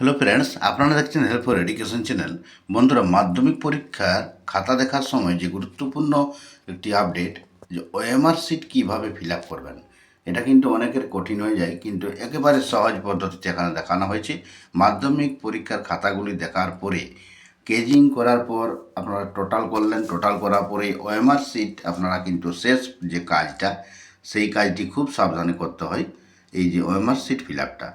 Hello friends আপনারা দেখছেন help for education channel বন্ধুরা, মাধ্যমিক পরীক্ষার খাতা দেখার সময় যে গুরুত্বপূর্ণ একটি আপডেট যে ওএমআর সিট কীভাবে ফিল আপ করবেন, এটা কিন্তু অনেকের কঠিন হয়ে যায়, কিন্তু একেবারে সহজ পদ্ধতিতে এখানে দেখানো হয়েছে। মাধ্যমিক পরীক্ষার খাতাগুলি দেখার পরে, কেজিং করার পর আপনারা টোটাল করলেন টোটাল করার পরে ওএমআর সিট আপনারা কিন্তু শেষ যে কাজটা, সেই কাজটি খুব সাবধানে করতে হয়, এই যে ওএমআর সিট ফিল আপটা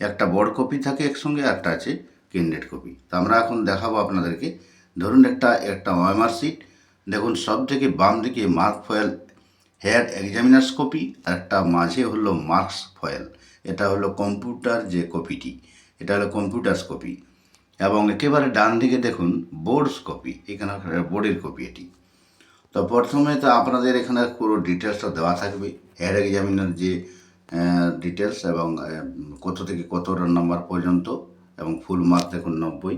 একটা বড় কপি থাকে একসঙ্গে, একটা আছে ক্যান্ডিডেট কপি। তো আমরা এখন দেখাবো আপনাদেরকে। ধরুন একটা একটা ওএমআর সিট দেখুন সব থেকে বাম দিকে mark foil here examiner's copy, আর একটা মাঝে হলো মার্কস ফয়েল। এটা হলো কম্পিউটার যে কপিটি, এটা হলো কম্পিউটার্স কপি। এবং একেবারে ডান দিকে দেখুন, বোর্ডস কপি, এখানে বোর্ডের কপি এটি। তো প্রথমে তো আপনাদের এখানে পুরো ডিটেলসটা দেওয়া থাকবে। হেয়ার এক্সামিনার যে ডিটেলস এবং কত থেকে কত নাম্বার পর্যন্ত এবং ফুল মার্ক দেখুন নব্বই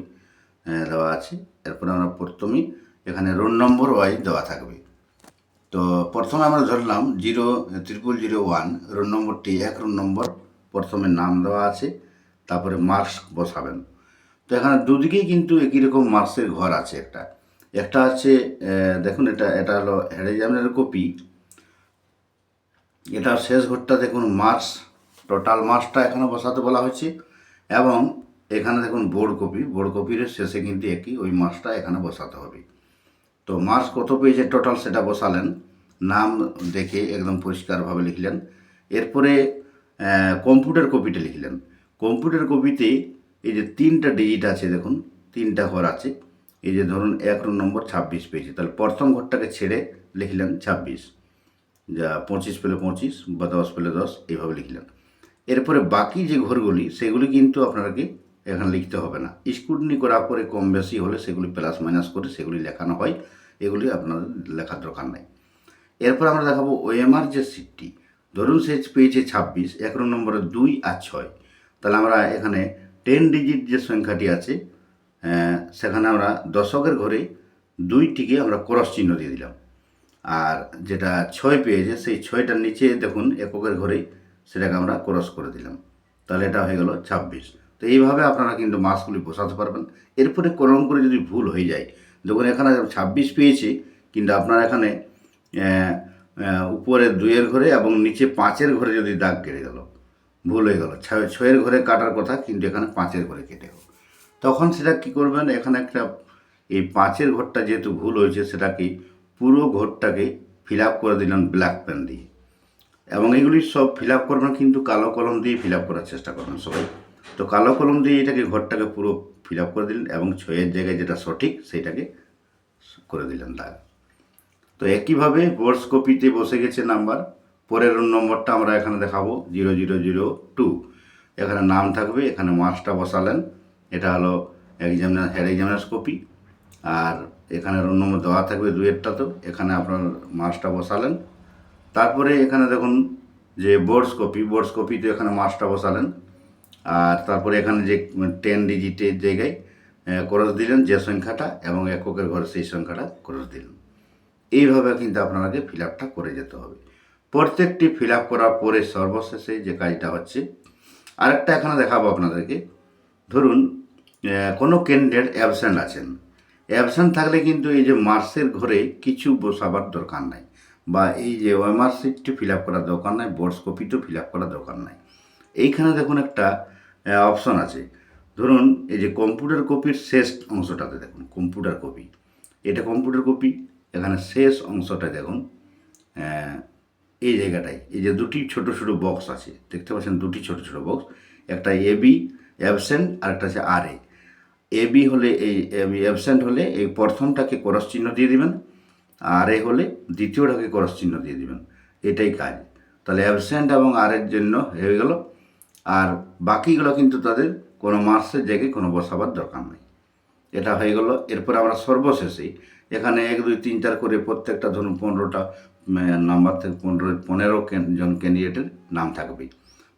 দেওয়া আছে। এরপরে আমরা প্রথমেই এখানে রোল নম্বর ওয়াইজ দেওয়া থাকবে। তো প্রথমে আমরা ধরলাম zero triple zero one roll নম্বরটি এক রোল নম্বর প্রথমে নাম দেওয়া আছে, তারপরে মার্কস বসাবেন। তো এখানে দুদিকেই কিন্তু একই রকম মার্কসের ঘর আছে একটা। একটা আছে দেখুন এটা এটা হলো এক্সামিনার কপি এটা শেষ ঘরটা দেখুন মার্কস টোটাল মার্কসটা এখানে বসাতে বলা হয়েছে। এবং এখানে দেখুন বোর্ড কপি, বোর্ড কপির শেষে কিন্তু একই, ওই মার্কসটা এখানে বসাতে হবে। তো মার্কস কত পেয়েছে টোটাল সেটা বসালেন, নাম দেখে একদম পরিষ্কারভাবে লিখলেন। এরপরে কম্পিউটার কপিটা লিখলেন। কম্পিউটার কপিতে এই যে তিনটা ডিজিট আছে দেখুন, তিনটা ঘর আছে। এই যে ধরুন এক নম্বর ছাব্বিশ পেয়েছে, তাহলে প্রথম ঘরটাকে ছেড়ে লিখলেন ছাব্বিশ। যা পঁচিশ পেলে পঁচিশ বা দশ পেলে দশ, এইভাবে লিখলেন। এরপরে বাকি যে ঘরগুলি, সেগুলি কিন্তু আপনাকে এখানে লিখতে হবে না। স্কুটনি করার পরে কম বেশি হলে সেগুলি প্লাস মাইনাস করে সেগুলি লেখানো হয়। এগুলি আপনাদের লেখার দরকার নাই। এরপর আমরা দেখাবো ওএমআর যে সিটটি। ধরুন সে পেয়েছে ছাব্বিশ এক নম্বরে দুই আর ছয়। তাহলে আমরা এখানে টেন ডিজিট যে সংখ্যাটি আছে সেখানে আমরা দশকের ঘরে দুইটিকে আমরা ক্রস চিহ্ন দিয়ে দিলাম। আর যেটা ছয় পেয়েছে, সেই ছয়টার নিচে দেখুন এককের ঘরেই সেটাকে আমরা ক্রস করে দিলাম। তাহলে এটা হয়ে গেল ছাব্বিশ। তো এইভাবে আপনারা কিন্তু মাসগুলি বসাতে পারবেন। এরপরে কলম করে যদি ভুল হয়ে যায় দেখুন এখানে ছাব্বিশ পেয়েছি, কিন্তু আপনার এখানে উপরে দুইয়ের ঘরে এবং নিচে পাঁচের ঘরে যদি দাগ কেটে গেল, ভুল হয়ে গেল, ছয়, ছয়ের ঘরে কাটার কথা, কিন্তু এখানে পাঁচের ঘরে কেটে গেল। তখন সেটা কি করবেন? এখানে একটা, এই পাঁচের ঘরটা যেহেতু ভুল হয়েছে সেটাকে পুরো ঘরটাকে ফিল আপ করে দিলেন ব্ল্যাক পেন দিয়ে। এবং এগুলি সব ফিল আপ করবেন কিন্তু কালো কলম দিয়ে ফিল আপ করার চেষ্টা করবেন সবাই। তো কালো কলম দিয়ে এটাকে ঘরটাকে পুরো ফিল আপ করে দিলেন এবং ছয়ের জায়গায় যেটা সঠিক সেইটাকে করে দিলেন দাগ তো একইভাবে বোর্ডস কপিতে বসে গেছে নাম্বার। পরের নম্বরটা আমরা এখানে দেখাবো, জিরো জিরো জিরো টু। এখানে নাম থাকবে, এখানে মার্কসটা বসালেন। এটা হলো এক্সামিনার হেড এক্সামিনার্স কপি আর এখানে রোল নম্বর দেওয়া থাকবে দুয়েরটা তো, এখানে আপনার মার্কসটা বসালেন। তারপরে এখানে দেখুন যে বোর্ডস কপি বোর্ডস কপিতে এখানে মার্কসটা বসালেন। আর তারপরে এখানে যে টেন ডিজিটের জায়গায় ক্রস দিলেন যে সংখ্যাটা এবং এককের ঘরে সেই সংখ্যাটা ক্রস দিলেন। এইভাবে কিন্তু আপনাকে ফিল আপটা করে যেতে হবে। প্রত্যেকটি ফিল আপ করার পরে সর্বশেষে যে কাজটা হচ্ছে, আরেকটা এখানে দেখাবো আপনাদেরকে। ধরুন কোনো ক্যান্ডিডেট অ্যাবসেন্ট আছেন। অ্যাবসেন্ট থাকলে কিন্তু এই যে মার্কসের ঘরে কিছু বসাবার দরকার নাই। বা এই যে ওএমআর সিটটি ফিল আপ করার দরকার নাই বোর্ডস কপিটিও ফিল আপ করার দরকার নাই। এইখানে দেখুন একটা অপশন আছে। ধরুন এই যে কম্পিউটার কপির শেষ অংশটাতে দেখুন, কম্পিউটার কপি। এটা কম্পিউটার কপি, এখানে শেষ অংশটা দেখুন এই জায়গাটায়, এই যে দুটি ছোট ছোট বক্স আছে, দেখতে পাচ্ছেন দুটি ছোট ছোট বক্স, একটা এবি অ্যাবসেন্ট আর একটা আছে আর এ। এবি হলে এই অ্যাবসেন্ট হলে এই প্রথমটাকে করস চিহ্ন দিয়ে দিবেন, আর এ হলে দ্বিতীয়টাকে করস চিহ্ন দিয়ে দিবেন। এটাই কাজ। তাহলে অ্যাবসেন্ট এবং আর এর জন্য হয়ে গেল। আর বাকিগুলো কিন্তু তাদের কোনো মার্কসের জায়গায় কোনো বসাবার দরকার নেই। এটা হয়ে গেল। এরপর আমরা সর্বশেষে এখানে এক, দুই, তিন, চার করে প্রত্যেকটা ধরুন পনেরোটা নাম্বার থেকে পনেরো পনেরো জন ক্যান্ডিডেটের নাম থাকবে।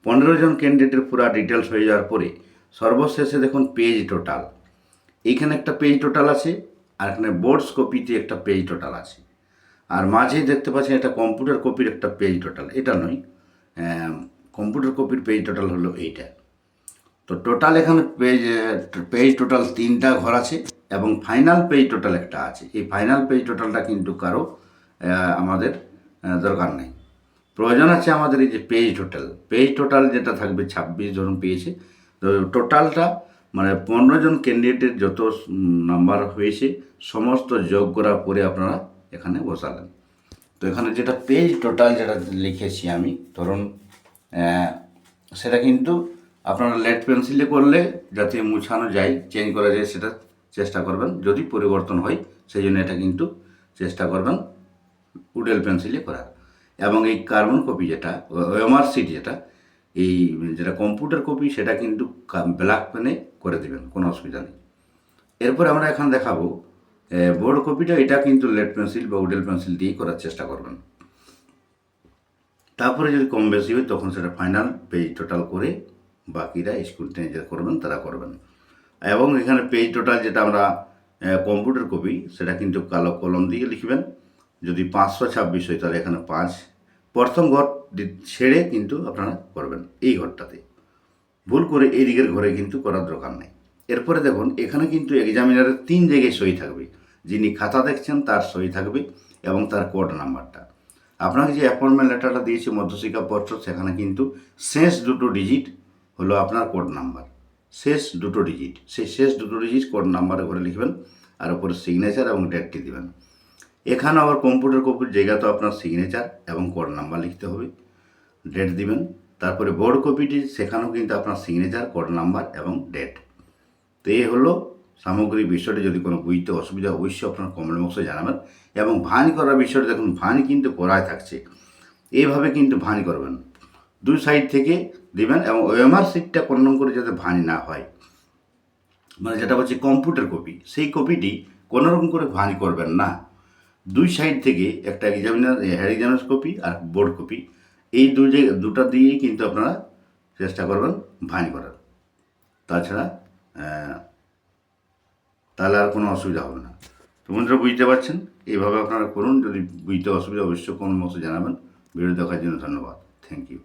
পনেরো জন ক্যান্ডিডেটের পুরো ডিটেলস হয়ে যাওয়ার পরে সর্বশেষে দেখুন পেজ টোটাল এইখানে একটা পেজ টোটাল আছে, আর এখানে বোর্ডস কপিতে একটা পেজ টোটাল আছে। আর মাঝে দেখতে পাচ্ছেন এটা কম্পিউটার কপির একটা পেজ টোটাল এটা নয় কম্পিউটার কপির পেজ টোটাল হলো এইটা। তো টোটাল এখানে পেজ পেজ টোটাল তিনটা ঘর আছে, এবং ফাইনাল পেজ টোটাল একটা আছে। এই ফাইনাল পেজ টোটালটা কিন্তু কারও আমাদের দরকার নেই। প্রয়োজন আছে আমাদের এই যে পেজ টোটাল পেজ টোটাল যেটা থাকবে ছাব্বিশ ধরুন পেয়েছে, তো টোটালটা মানে পনেরো জন ক্যান্ডিডেটের যত নাম্বার হয়েছে, সমস্ত যোগ করার পরে আপনারা এখানে বসালেন। তো এখানে যেটা পেজ টোটাল যেটা লিখেছি আমি, ধরুন সেটা কিন্তু আপনারা লেট পেন্সিলে করলে যাতে মুছানো যায় চেঞ্জ করা যায়, সেটা চেষ্টা করবেন। যদি পরিবর্তন হয়, সেই জন্য এটা কিন্তু চেষ্টা করবেন উডেল পেন্সিলে করার। এবং এই কার্বন কপি যেটা ওএমআর সিট যেটা এই যেটা কম্পিউটার কপি সেটা কিন্তু ব্ল্যাক পেনে করে দেবেন, কোনো অসুবিধা নেই। এরপর আমরা এখন দেখাবো বোর্ড কপিটা এটা কিন্তু লেড পেন্সিল বা উডেল পেন্সিল দিয়ে করার চেষ্টা করবেন। তারপরে যদি কম বেশি হয়, তখন সেটা ফাইনাল পেজ টোটাল করে বাকিরা স্কুল থেকে যে করবেন, তারা করবেন। এবং এখানে পেজ টোটাল যেটা আমরা কম্পিউটার কপি সেটা কিন্তু কালো কলম দিয়ে লিখবেন। যদি পাঁচশো ছাব্বিশ হয়, তাহলে এখানে পাঁচ প্রথম ঘর ছেড়ে কিন্তু আপনারা করবেন এই ঘরটাতে। ভুল করে এই দিকের ঘরে কিন্তু করার দরকার নেই। এরপরে দেখুন, এখানে কিন্তু এক্সামিনারের তিন জায়গায় সই থাকবে। যিনি খাতা দেখছেন, তার সই থাকবে এবং তার কোড নাম্বারটা আপনাকে যে অ্যাপয়েন্টমেন্ট লেটারটা দিয়েছে মধ্যশিক্ষা পর্ষদ, সেখানে কিন্তু শেষ দুটো ডিজিট হলো আপনার কোড নাম্বার শেষ দুটো ডিজিট সেই শেষ দুটো ডিজিট কোড নাম্বারে ঘরে লিখবেন, আর উপরে সিগনেচার এবং ডেটটি দিবেন। এখানে আবার কম্পিউটার কপির জায়গা তো আপনার সিগনেচার এবং কোড নাম্বার লিখতে হবে। ডেট দিবেন, তারপরে বোর্ড কপিটি সেখানেও কিন্তু আপনার সিগনেচার কোড নাম্বার এবং ডেট তো এই হলো সামগ্রিক বিষয়টি, যদি কোনো বুঝতে অসুবিধা অবশ্যই আপনার কমেন্ট বক্সে জানাবেন এবং ভান করার বিষয়টা দেখুন ভান কিন্তু করাই থাকছে। এইভাবে কিন্তু ভান করবেন। দুই সাইড থেকে দিবেন এবং ওএমআর সিটটা কোনো করে যাতে ভাঁজ না হয়। মানে যেটা হচ্ছে কম্পিউটার কপি সেই কপিটি কোনো রকম করে ভাঁজ করবেন না। দুই সাইড থেকে একটা এক্সামিনার হ্যার এক্সামিনার কপি আর বোর্ড কপি এই দুই দুটা দিয়েই কিন্তু আপনারা চেষ্টা করবেন ভাঁজ করার। তাছাড়া তাহলে আর কোনো অসুবিধা হবে না। তো বন্ধুরা, বুঝতে পারছেন? এইভাবে আপনারা করুন, যদি বুঝতে অসুবিধা, অবশ্যই কোনো মতো জানাবেন। ভিডিও দেখার জন্য ধন্যবাদ। Thank you